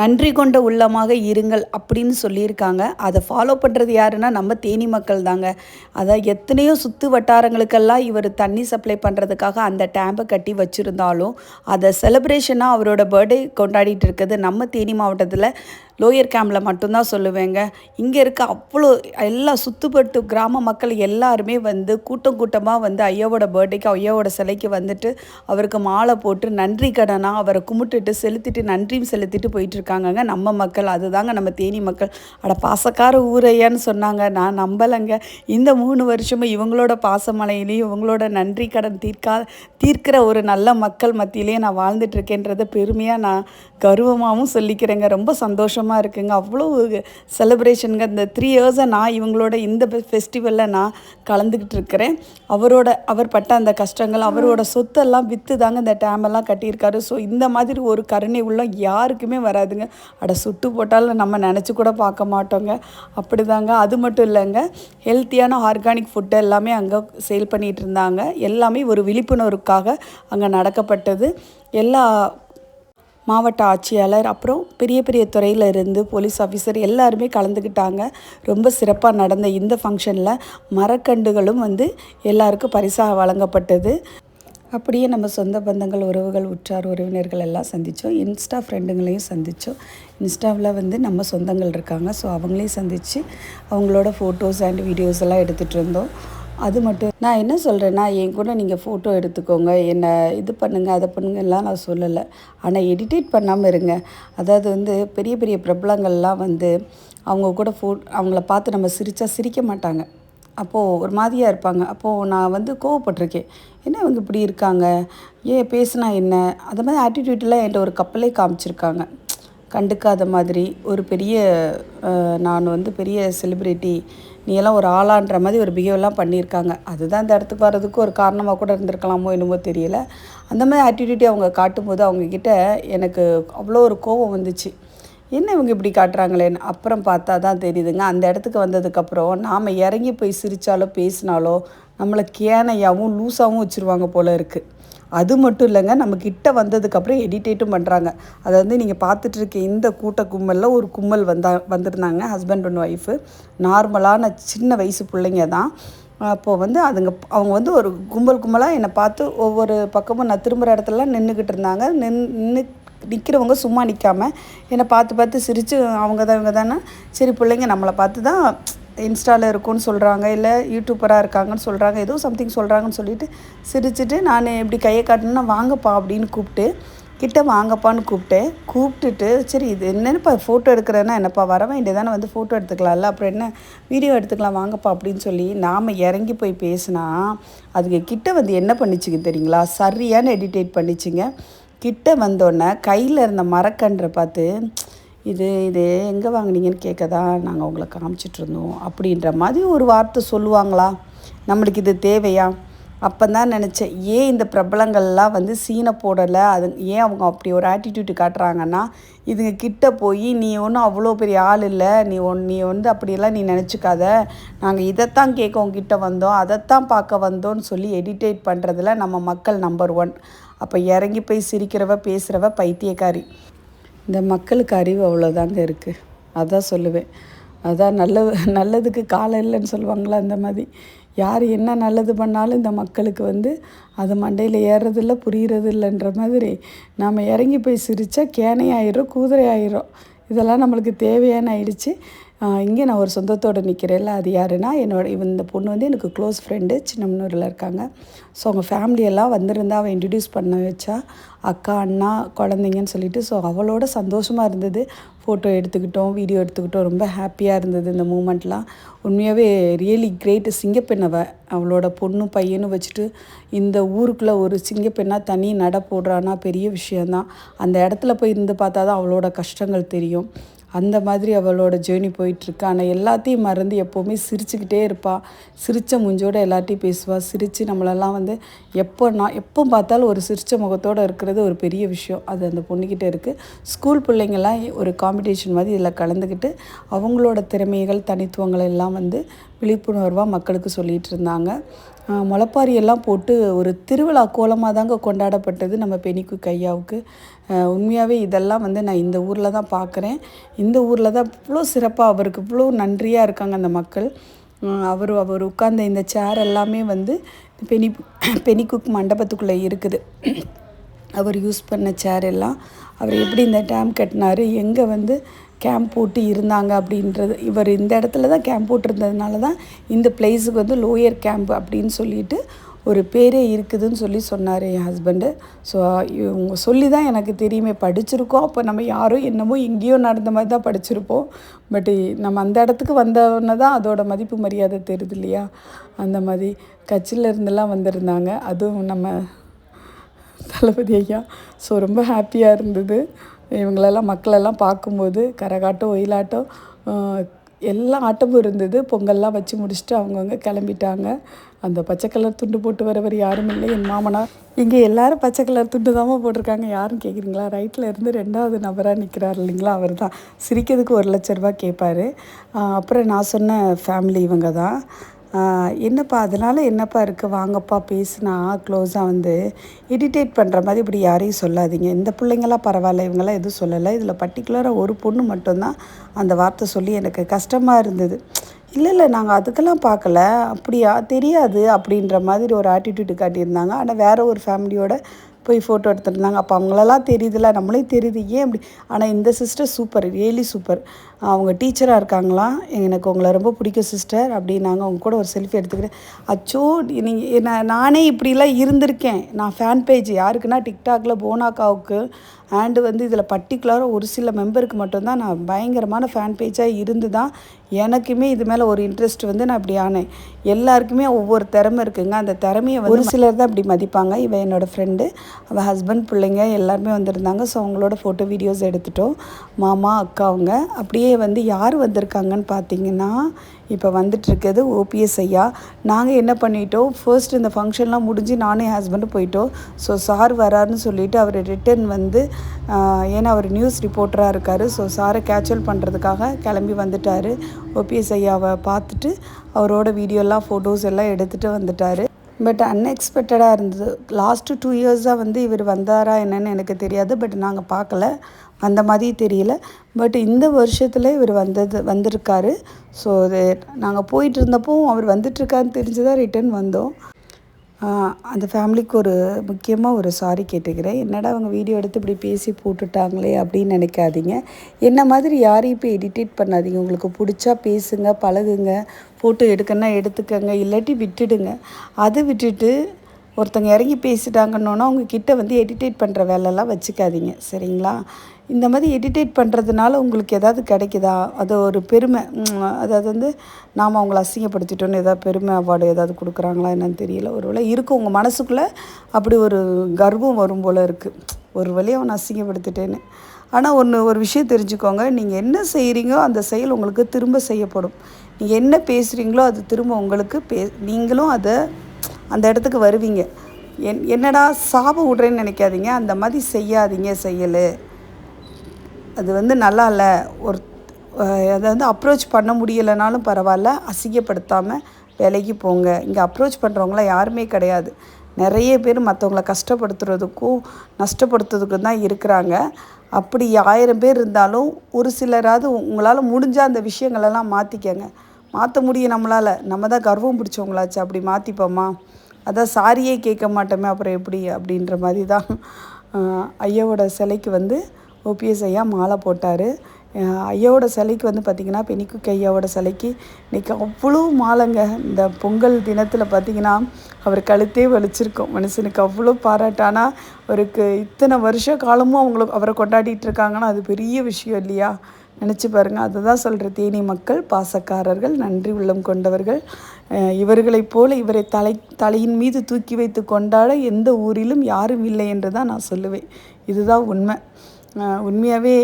நன்றி கொண்ட உள்ளமாக இருங்கள் அப்படின்னு சொல்லியிருக்காங்க. அதை ஃபாலோ பண்ணுறது யாருன்னா நம்ம தேனி மக்கள் தாங்க. அதான் எத்தனையோ சுற்று வட்டாரங்களுக்கெல்லாம் இவர் தண்ணி சப்ளை பண்ணுறதுக்காக அந்த டேம்பை கட்டி வச்சுருந்தாலும் அதை செலிப்ரேஷனாக அவரோட பர்த்டே கொண்டாடிட்டு இருக்கிறது நம்ம தேனி மாவட்டத்தில் லோயர் கேம்பில் மட்டும்தான் சொல்லுவேங்க. இங்கே இருக்க அவ்வளோ எல்லா சுற்றுப்பட்டு கிராம மக்கள் எல்லாருமே வந்து கூட்டம் கூட்டமாக வந்து ஐயாவோட பர்த்டேக்கு ஐயாவோட சிலைக்கு வந்துட்டு அவருக்கு மாலை போட்டு நன்றி கடனாக அவரை கும்பிட்டுட்டு செலுத்திட்டு நன்றியும் செலுத்திட்டு போயிட்டுருக்காங்கங்க. நம்ம மக்கள் அதுதாங்க நம்ம தேனி மக்கள். அட பாசக்கார ஊரையான்னு சொன்னாங்க. நான் நம்பலைங்க. இந்த மூணு வருஷமும் இவங்களோட பாசமலையிலையும் இவங்களோட நன்றி கடன் தீர்க்கா தீர்க்கிற ஒரு நல்ல மக்கள் மத்தியிலேயே நான் வாழ்ந்துட்டுருக்கேன்றதை பெருமையாக நான் கர்வமாகவும் சொல்லிக்கிறேங்க. ரொம்ப சந்தோஷம். சந்தோஷமாக இருக்குங்க. அவ்வளோ செலிப்ரேஷனுங்க இந்த த்ரீ இயர்ஸாக நான் இவங்களோட இந்த ஃபெஸ்டிவலில் நான் கலந்துக்கிட்டு இருக்கிறேன். அவரோட அவர் பட்ட அந்த கஷ்டங்கள் அவரோட சொத்தெல்லாம் விற்று தாங்க இந்த டேமெல்லாம் கட்டியிருக்காரு. ஸோ இந்த மாதிரி ஒரு கருணை உள்ள யாருக்குமே வராதுங்க. அட சுட்டு போட்டாலும் நம்ம நினச்சி கூட பார்க்க மாட்டோங்க. அப்படி தாங்க அது மட்டும் இல்லைங்க. ஹெல்த்தியான ஆர்கானிக் ஃபுட்டு எல்லாமே அங்கே சேல் பண்ணிகிட்டு இருந்தாங்க. எல்லாமே ஒரு விழிப்புணர்வுக்காக அங்கே நடக்கப்பட்டது. எல்லா மாவட்ட ஆட்சியாளர் அப்புறம் பெரிய பெரிய துறையில் இருந்து போலீஸ் ஆஃபீஸர் எல்லாருமே கலந்துக்கிட்டாங்க ரொம்ப சிறப்பாக நடந்த இந்த ஃபங்க்ஷனில் மரக்கண்டுகளும் வந்து எல்லாருக்கும் பரிசாக வழங்கப்பட்டது. அப்படியே நம்ம சொந்த பந்தங்கள் உறவுகள் உற்றார் உறவினர்கள் எல்லாம் சந்தித்தோம் இன்ஸ்டா ஃப்ரெண்டுங்களையும் சந்தித்தோம் இன்ஸ்டாவில் வந்து நம்ம சொந்தங்கள் இருக்காங்க. ஸோ அவங்களையும் சந்தித்து அவங்களோட ஃபோட்டோஸ் அண்ட் வீடியோஸ் எல்லாம் எடுத்துகிட்டு இருந்தோம். அது மட்டும். நான் என்ன சொல்கிறேன்னா என் கூட நீங்கள் ஃபோட்டோ எடுத்துக்கோங்க. என்னை இது பண்ணுங்கள் அதை பண்ணுங்கலாம் நான் சொல்லலை. ஆனால் எடிட்டேட் பண்ணாமல் இருங்க. அதாவது வந்து பெரிய பெரிய பிரபலங்கள்லாம் வந்து அவங்க கூட ஃபோ அவங்கள பார்த்து நம்ம சிரித்தா சிரிக்க மாட்டாங்க. அப்போது ஒரு மாதிரியாக இருப்பாங்க. அப்போது நான் வந்து கோவப்பட்டிருக்கேன். என்ன இவங்க இப்படி இருக்காங்க? ஏன் பேசுனா என்ன? அது மாதிரி ஆட்டிடியூட்லாம் என்கிட்ட ஒரு கப்பலே காமிச்சிருக்காங்க. கண்டுக்காத மாதிரி ஒரு பெரிய நான் வந்து பெரிய செலிப்ரிட்டி நீ எல்லாம் ஒரு ஆளான்ற மாதிரி ஒரு பிஹேவ்லாம் பண்ணியிருக்காங்க. அதுதான் இந்த இடத்துக்கு வர்றதுக்கு ஒரு காரணமாக கூட இருந்திருக்கலாமோ என்னமோ தெரியல. அந்த மாதிரி ஆட்டிடியூட்டி அவங்க காட்டும்போது அவங்கக்கிட்ட எனக்கு அவ்வளோ ஒரு கோபம் வந்துச்சு. என்ன இவங்க இப்படி காட்டுறாங்களேன்னு அப்புறம் பார்த்தா தான் தெரியுதுங்க. அந்த இடத்துக்கு வந்ததுக்கப்புறம் நாம் இறங்கி போய் சிரித்தாலோ பேசினாலோ நம்மளை கேனையாகவும் லூஸாகவும் வச்சுருவாங்க போல் இருக்குது அது மட்டும் இல்லைங்க நம்ம கிட்ட வந்ததுக்கப்புறம் எடிட்டேட்டும் பண்ணுறாங்க அதை வந்து நீங்கள் பார்த்துட்ருக்க இந்த கூட்ட கும்பலில் ஒரு கும்பல் வந்தா வந்திருந்தாங்க ஹஸ்பண்ட் அண்ட் ஒய்ஃபு நார்மலான சின்ன வயசு பிள்ளைங்க தான். அப்போது வந்து அதுங்க அவங்க வந்து ஒரு கும்பல் கும்பலாக என்னை பார்த்து ஒவ்வொரு பக்கமும் நான் திரும்புகிற இடத்துலலாம் நின்றுக்கிட்டு இருந்தாங்க. நின் நின்று நிற்கிறவங்க சும்மா நிற்காமல் என்னை பார்த்து பார்த்து சிரித்து அவங்க தான் இவங்க தானே சரி பிள்ளைங்க நம்மளை பார்த்து தான் இன்ஸ்டாவில் இருக்கும்னு சொல்கிறாங்க இல்லை யூடியூப்பராக இருக்காங்கன்னு சொல்கிறாங்க ஏதோ சம்திங் சொல்கிறாங்கன்னு சொல்லிட்டு சிரிச்சிட்டு நான் இப்படி கையை காட்டினா வாங்கப்பா அப்படின்னு கூப்பிட்டு கிட்ட வாங்கப்பான்னு கூப்பிட்டேன் கூப்பிட்டுட்டு சரி இது என்னென்னப்பா ஃபோட்டோ எடுக்கிறேன்னா என்னப்பா வர வேண்டியதானே வந்து ஃபோட்டோ எடுத்துக்கலாம்ல அப்புறம் என்ன வீடியோ எடுத்துக்கலாம் வாங்கப்பா அப்படின்னு சொல்லி நாம் இறங்கி போய் பேசினா அதுக்கு கிட்ட வந்து என்ன பண்ணிச்சுங்க தெரியுங்களா? சரியான எடிட்டேட் பண்ணிச்சுங்க. கிட்ட வந்தோடனே கையில் இருந்த மரக்கன்றை பார்த்து இது இது எங்கே வாங்குனீங்கன்னு கேட்க தான் நாங்கள் உங்களை காமிச்சிட்ருந்தோம் அப்படின்ற மாதிரி ஒரு வார்த்தை சொல்லுவாங்களா? நம்மளுக்கு இது தேவையா? அப்போ தான் நினச்சேன் ஏன் இந்த பிரபலங்கள்லாம் வந்து சீனை போடலை? அது ஏன் அவங்க அப்படி ஒரு ஆட்டிடியூட் காட்டுறாங்கன்னா இதுங்க கிட்ட போய் நீ ஒன்றும் அவ்வளோ பெரிய ஆள் இல்லை. நீ ஒன் நீ வந்து அப்படியெல்லாம் நீ நினச்சிக்காத. நாங்கள் இதைத்தான் கேட்க உங்ககிட்ட வந்தோம் அதைத்தான் பார்க்க வந்தோன்னு சொல்லி எடிட்டேட் பண்ணுறதுல நம்ம மக்கள் நம்பர் ஒன் அப்போ இறங்கி போய் சிரிக்கிறவ பேசுகிறவ பைத்தியக்காரி. இந்த மக்களுக்கு அறிவு அவ்வளோதாங்க இருக்குது அதான் சொல்லுவேன். அதான் நல்ல நல்லதுக்கு காலம் இல்லைன்னு சொல்லுவாங்களா அந்த மாதிரி. யார் என்ன நல்லது பண்ணாலும் இந்த மக்களுக்கு வந்து அது மண்டையில் ஏறுறதில்ல புரிகிறது இல்லைன்ற மாதிரி. நாம் இறங்கி போய் சிரித்தா கேனை ஆயிரும் குதிரை ஆயிரும் இதெல்லாம் நம்மளுக்கு தேவையான ஆயிடுச்சு. இங்கே நான் ஒரு சொந்தத்தோடு நிற்கிறேன்ல. அது யாருன்னா என்னோட இந்த பொண்ணு வந்து எனக்கு க்ளோஸ் ஃப்ரெண்டு சின்னமனூரில் இருக்காங்க. ஸோ அவங்க ஃபேமிலியெல்லாம் வந்திருந்தா அவள் இன்ட்ரடியூஸ் பண்ண வச்சா அக்கா அண்ணா குழந்தைங்கன்னு சொல்லிட்டு ஸோ அவளோட சந்தோஷமாக இருந்தது. ஃபோட்டோ எடுத்துக்கிட்டோம் வீடியோ எடுத்துக்கிட்டோம். ரொம்ப ஹாப்பியாக இருந்தது இந்த மூமெண்ட்லாம் உண்மையாகவே ரியலி கிரேட் சிங்கப்பெண்ணவை அவளோட பொண்ணும் பையனும் வச்சுட்டு இந்த ஊருக்குள்ளே ஒரு சிங்கப்பெண்ணாக தனி நட போடுறான்னா பெரிய விஷயந்தான் அந்த இடத்துல போய் இருந்து பார்த்தா தான் அவளோட கஷ்டங்கள் தெரியும். அந்த மாதிரி அவளோட ஜேர்னி போயிட்டுருக்கு. ஆனால் எல்லாத்தையும் மறந்து எப்போவுமே சிரிச்சுக்கிட்டே இருப்பாள் சிரித்த மூஞ்சோட எல்லாத்தையும் பேசுவாள் சிரித்து நம்மளெல்லாம் வந்து எப்போ நான் எப்போ பார்த்தாலும் ஒரு சிரித்த முகத்தோடு இருக்கிறது ஒரு பெரிய விஷயம். அது அந்த பொண்ணுக்கிட்ட இருக்குது ஸ்கூல் பிள்ளைங்கள்லாம் ஒரு காம்படிஷன் மாதிரி இதில் கலந்துக்கிட்டு அவங்களோட திறமைகள் தனித்துவங்கள் எல்லாம் வந்து விழிப்புணர்வாக மக்களுக்கு சொல்லிகிட்டு இருந்தாங்க. முளப்பாரி எல்லாம் போட்டு ஒரு திருவிழா கோலமாக தாங்க கொண்டாடப்பட்டது நம்ம பெனிக்கு கையாவுக்கு. உண்மையாகவே இதெல்லாம் வந்து நான் இந்த ஊரில் தான் பார்க்குறேன் இந்த ஊரில் தான் இவ்வளோ சிறப்பாக அவருக்கு இவ்வளோ நன்றியாக இருக்காங்க அந்த மக்கள். அவர் அவர் உட்கார்ந்த இந்த சேர் எல்லாமே வந்து பெனி பெனிக்குக் மண்டபத்துக்குள்ளே இருக்குது. அவர் யூஸ் பண்ண சேர் எல்லாம். அவர் எப்படி இந்த டேம் கட்டினார்? எங்கே வந்து கேம்ப் போட்டு இருந்தாங்க அப்படின்றது இவர் இந்த இடத்துல தான் கேம்ப் போட்டிருந்ததுனால தான் இந்த பிளேஸுக்கு வந்து லோயர் கேம்ப் அப்படின்னு சொல்லிட்டு ஒரு பேரே இருக்குதுன்னு சொல்லி சொன்னார் என் ஹஸ்பண்டு ஸோ இவங்க சொல்லி தான் எனக்கு தெரியுமே படிச்சிருக்கோம். அப்போ நம்ம யாரோ என்னமோ எங்கேயோ நடந்த மாதிரி தான் படிச்சிருப்போம். பட் நம்ம அந்த இடத்துக்கு வந்தோடனே தான் அதோட மதிப்பு மரியாதை தெரியுது இல்லையா? அந்த மாதிரி கட்சியில் இருந்தெல்லாம் வந்திருந்தாங்க. அதுவும் நம்ம தளபதி ஐயா. ஸோ ரொம்ப ஹாப்பியாக இருந்தது. இவங்களெல்லாம் மக்களெல்லாம் பார்க்கும்போது கரகாட்டம் ஒயிலாட்டம் எல்லா ஆட்டமும் இருந்தது. பொங்கல்லாம் வச்சு முடிச்சுட்டு அவங்கவுங்க கிளம்பிட்டாங்க. அந்த பச்சை கலர் துண்டு போட்டு வரவர் யாரும் இல்லை. என் மாமனார் இங்கே எல்லாரும் பச்சை கலர் துண்டு தாம்மா போட்டிருக்காங்க. யாரும் கேட்குறீங்களா? ரைட்டில் இருந்து ரெண்டாவது நபராக நிற்கிறார் இல்லைங்களா? அவர் தான். சிரிக்கிறதுக்கு ஒரு லட்ச ரூபா கேட்பாரு. அப்புறம் நான் சொன்ன ஃபேமிலி இவங்க தான். என்னப்பா அதனால் என்னப்பா இருக்குது வாங்கப்பா பேசுனா க்ளோஸாக வந்து இரிட்டேட் பண்ணுற மாதிரி இப்படி யாரையும் சொல்லாதீங்க. இந்த பிள்ளைங்களாம் பரவாயில்ல இவங்கெல்லாம் எதுவும் சொல்லலை. இதில் பர்டிகுலராக ஒரு பொண்ணு மட்டும்தான் அந்த வார்த்தை சொல்லி எனக்கு கஷ்டமாக இருந்தது. இல்லை இல்லை நாங்கள் அதுக்கெல்லாம் பார்க்கல. அப்படியா? தெரியாது அப்படின்ற மாதிரி ஒரு ஆட்டிடியூடு காட்டியிருந்தாங்க. ஆனால் வேறு ஒரு ஃபேமிலியோட போய் ஃபோட்டோ எடுத்துருந்தாங்க அப்போ அவங்களெல்லாம் தெரியுதுல நம்மளே தெரியுது. ஏன் அப்படி? ஆனால் இந்த சிஸ்டர் சூப்பர் ரியலி சூப்பர் அவங்க டீச்சராக இருக்காங்களா? எனக்கு உங்களை ரொம்ப பிடிக்கும் சிஸ்டர். அப்படின்னாங்க அவங்க கூட ஒரு செல்ஃபி எடுத்துக்கிறேன் அச்சோ நீங்கள் நான் நானே இப்படிலாம் இருந்திருக்கேன். நான் ஃபேன் பேஜ் யாருக்குன்னா டிக்டாக்ல போனாக்காவுக்கு அண்டு வந்து இதில் பர்டிகுலராக ஒரு சில மெம்பருக்கு மட்டும்தான் நான் பயங்கரமான ஃபேன் பேஜாக இருந்து தான் எனக்குமே இது மேலே ஒரு இன்ட்ரெஸ்ட் வந்து நான் இப்படி ஆனேன். எல்லாருக்குமே ஒவ்வொரு திறமை இருக்குங்க. அந்த திறமையை ஒரு சிலர் தான் இப்படி மதிப்பாங்க. இவன் என்னோடய ஃப்ரெண்டு அவள் ஹஸ்பண்ட் பிள்ளைங்க எல்லாருமே வந்திருந்தாங்க. ஸோ அவங்களோட ஃபோட்டோ வீடியோஸ் எடுத்துட்டோம். மாமா அக்கா அவங்க அப்படியே வந்து யார் வந்திருக்காங்கன்னு பார்த்தீங்கன்னா இப்போ வந்துட்டுருக்கிறது ஓபிஎஸ் ஐயா. நாங்கள் என்ன பண்ணிட்டோம்? ஃபர்ஸ்ட் இந்த ஃபங்க்ஷன்லாம் முடிஞ்சு நானும் என் போயிட்டோம். ஸோ சார் வராருன்னு சொல்லிவிட்டு அவர் ரிட்டர்ன் வந்து ஏன்னா அவர் நியூஸ் ரிப்போர்ட்டராக இருக்கார். ஸோ சாரை கேட்சல் பண்ணுறதுக்காக கிளம்பி வந்துட்டார். ஓபிஎஸ் ஐயாவை பார்த்துட்டு அவரோட வீடியோலாம் ஃபோட்டோஸ் எல்லாம் எடுத்துகிட்டு வந்துட்டார். பட் அன்எக்ஸ்பெக்டடாக இருந்தது. லாஸ்ட்டு டூ இயர்ஸாக வந்து இவர் வந்தாரா என்னன்னு எனக்கு தெரியாது. பட் நாங்கள் பார்க்கல. அந்த மாதிரி தெரியல. பட் இந்த வருஷத்தில் இவர் வந்தது வந்திருக்காரு. ஸோ அது நாங்கள் போயிட்டு இருந்தப்போ அவர் வந்துட்டுருக்காருன்னு தெரிஞ்சு தான் ரிட்டர்ன் வந்தோம் அந்த ஃபேமிலிக்கு ஒரு முக்கியமாக ஒரு சாரி கேட்டுக்கிறேன். என்னடா அவங்க வீடியோ எடுத்து இப்படி பேசி போட்டுட்டாங்களே அப்படின்னு நினைக்காதீங்க. என்ன மாதிரி யாரையும் இப்போ எடிட்டேட் பண்ணாதீங்க. உங்களுக்கு பிடிச்சா பேசுங்க பழகுங்க. ஃபோட்டோ எடுக்கணும்னா எடுத்துக்கங்க இல்லாட்டி விட்டுடுங்க. அதை விட்டுட்டு ஒருத்தங்க இறங்கி பேசிட்டாங்கன்னோன்னா அவங்க கிட்ட வந்து எடிட்டேட் பண்ணுற வேலைலாம் வச்சுக்காதீங்க சரிங்களா? இந்த மாதிரி எடிட்டேட் பண்ணுறதுனால உங்களுக்கு ஏதாவது கிடைக்குதா? அது ஒரு பெருமை. அதாவது வந்து நாம் அவங்கள அசிங்கப்படுத்திட்டோன்னு எதாவது பெருமை அவார்டு ஏதாவது கொடுக்குறாங்களா என்னன்னு தெரியல. ஒருவேளை இருக்கும் உங்கள் மனசுக்குள்ளே அப்படி ஒரு கர்வம் வரும் போல் இருக்குது ஒரு வழியை அவனை அசிங்கப்படுத்திட்டேன்னு. ஆனால் ஒன்று ஒரு விஷயம் தெரிஞ்சுக்கோங்க. நீங்கள் என்ன செய்கிறீங்களோ அந்த செயல் உங்களுக்கு திரும்ப செய்யப்படும். நீங்கள் என்ன பேசுகிறீங்களோ அது திரும்ப உங்களுக்கு பே நீங்களும் அதை அந்த இடத்துக்கு வருவீங்க. என் என்னடா சாபம் விட்றேன்னு நினைக்காதீங்க. அந்த மாதிரி செய்யாதீங்க செயல். அது வந்து நல்லா இல்லை. ஒரு அதை வந்து அப்ரோச் பண்ண முடியலைனாலும் பரவாயில்ல. அசிங்கப்படுத்தாமல் வேலைக்கு போங்க. இங்கே அப்ரோச் பண்ணுறவங்களாம் யாருமே கிடையாது. நிறைய பேர் மற்றவங்கள கஷ்டப்படுத்துறதுக்கும் நஷ்டப்படுத்துறதுக்கும் தான் இருக்கிறாங்க. அப்படி ஆயிரம் பேர் இருந்தாலும் ஒரு சிலராவது உங்களால் முடிஞ்ச அந்த விஷயங்களெல்லாம் மாற்றிக்கங்க மாற்ற முடியும் நம்மளால். நம்ம தான் கர்வம் பிடிச்சவங்களாச்சு. அப்படி மாற்றிப்போமா அதான் சாரியே கேட்க மாட்டோமே அப்புறம் எப்படி அப்படின்ற மாதிரி தான் ஐயாவோட சிலைக்கு வந்து ஓபிஎஸ் ஐயா மாலை போட்டார். ஐயாவோட சிலைக்கு வந்து பார்த்திங்கன்னா பெனிக்குக்கு ஐயாவோட சிலைக்கு இன்றைக்கி அவ்வளோ மாலைங்க. இந்த பொங்கல் தினத்தில் பார்த்திங்கன்னா அவர் கழுத்தே வலிச்சிருக்கும். மனுஷனுக்கு அவ்வளோ பாராட்டானா அவருக்கு இத்தனை வருஷ காலமும் அவங்களுக்கு அவரை கொண்டாடிட்டு இருக்காங்கன்னா அது பெரிய விஷயம் இல்லையா? நினச்சி பாருங்கள் அதுதான் சொல்கிற தேனி மக்கள் பாசக்காரர்கள் நன்றி உள்ளம் கொண்டவர்கள். இவர்களைப் போல இவரை தலை தலையின் மீது தூக்கி வைத்து கொண்டாட எந்த ஊரிலும் யாரும் இல்லை என்று தான் நான் சொல்லுவேன். இதுதான் உண்மை. உண்மையாகவே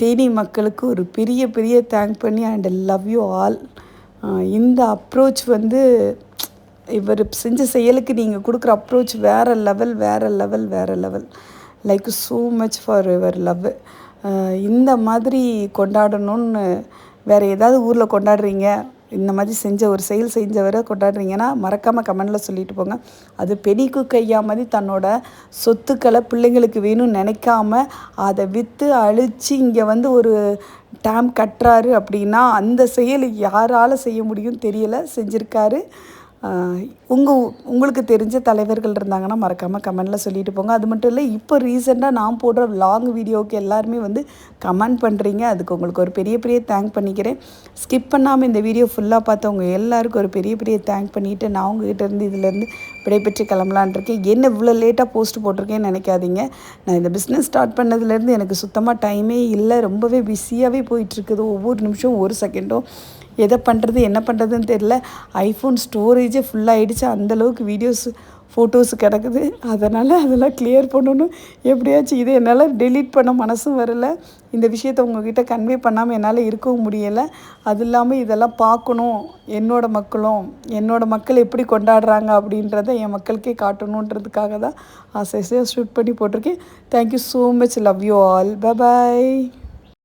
தேனி மக்களுக்கு ஒரு பெரிய பெரிய தேங்க் பண்ணி அண்ட் லவ் யூ ஆல் இந்த அப்ரோச் வந்து இவர் செஞ்ச செயலுக்கு நீங்கள் கொடுக்குற அப்ரோச் வேறு லெவல் வேறு லெவல் வேறு level like so much for your love இந்த மாதிரி கொண்டாடணும்னு வேறு ஏதாவது ஊரில் கொண்டாடுறீங்க? இந்த மாதிரி செஞ்ச ஒரு செயல் செஞ்சவரை கொண்டாடுறீங்கன்னா மறக்காமல் கமெண்டில் சொல்லிட்டு போங்க. அது பெனிக்கு கையா மாதிரி தன்னோட சொத்துக்களை பிள்ளைங்களுக்கு வேணும்னு நினைக்காம அதை விற்று அழித்து இங்கே வந்து ஒரு டேம் கட்டுறாரு அப்படின்னா அந்த செயல் யாரால் செய்ய முடியும் தெரியலை. செஞ்சுருக்காரு. உங்கள் உங்களுக்கு தெரிஞ்ச தலைவர்கள் இருந்தாங்கன்னா மறக்காமல் கமெண்டில் சொல்லிட்டு போங்க. அது மட்டும் இல்லை இப்போ ரீசெண்டாக நான் போடுற லாங் வீடியோவுக்கு எல்லாருமே வந்து கமெண்ட் பண்ணுறீங்க அதுக்கு உங்களுக்கு ஒரு பெரிய பெரிய தேங்க் பண்ணிக்கிறேன். ஸ்கிப் பண்ணாமல் இந்த வீடியோ ஃபுல்லாக பார்த்தவங்க எல்லாருக்கும் ஒரு பெரிய பெரிய தேங்க் பண்ணிவிட்டு நான் உங்ககிட்ட இருந்து இதிலேருந்து விடைபெற்று கிளம்பலான் இருக்கேன். என்ன இவ்வளோ லேட்டாக போஸ்ட் போட்டிருக்கேன்னு நினைக்காதீங்க. நான் இந்த பிஸ்னஸ் ஸ்டார்ட் பண்ணதுலேருந்து எனக்கு சுத்தமாக டைமே இல்லை. ரொம்பவே பிஸியாகவே போயிட்டுருக்குது ஒவ்வொரு நிமிஷம் ஒரு செகண்டும் எதை பண்ணுறது என்ன பண்ணுறதுன்னு தெரில ஐஃபோன் ஸ்டோரேஜே ஃபுல்லாகிடுச்சு அந்தளவுக்கு வீடியோஸ் ஃபோட்டோஸ் கிடக்குது. அதனால் அதெல்லாம் கிளியர் பண்ணணும். எப்படியாச்சும் இதை என்னால் டெலீட் பண்ண மனசும் வரல. இந்த விஷயத்த உங்ககிட்ட கன்வே பண்ணாமல் என்னால் இருக்கவும் முடியலை. அது இல்லாமல் இதெல்லாம் பார்க்கணும். என்னோட மக்களும் என்னோட மக்கள் எப்படி கொண்டாடுறாங்க அப்படின்றத என் மக்களுக்கே காட்டணுன்றதுக்காக தான் ஆசை ஷூட் பண்ணி போட்டிருக்கேன். Thank you so much love you all bye bye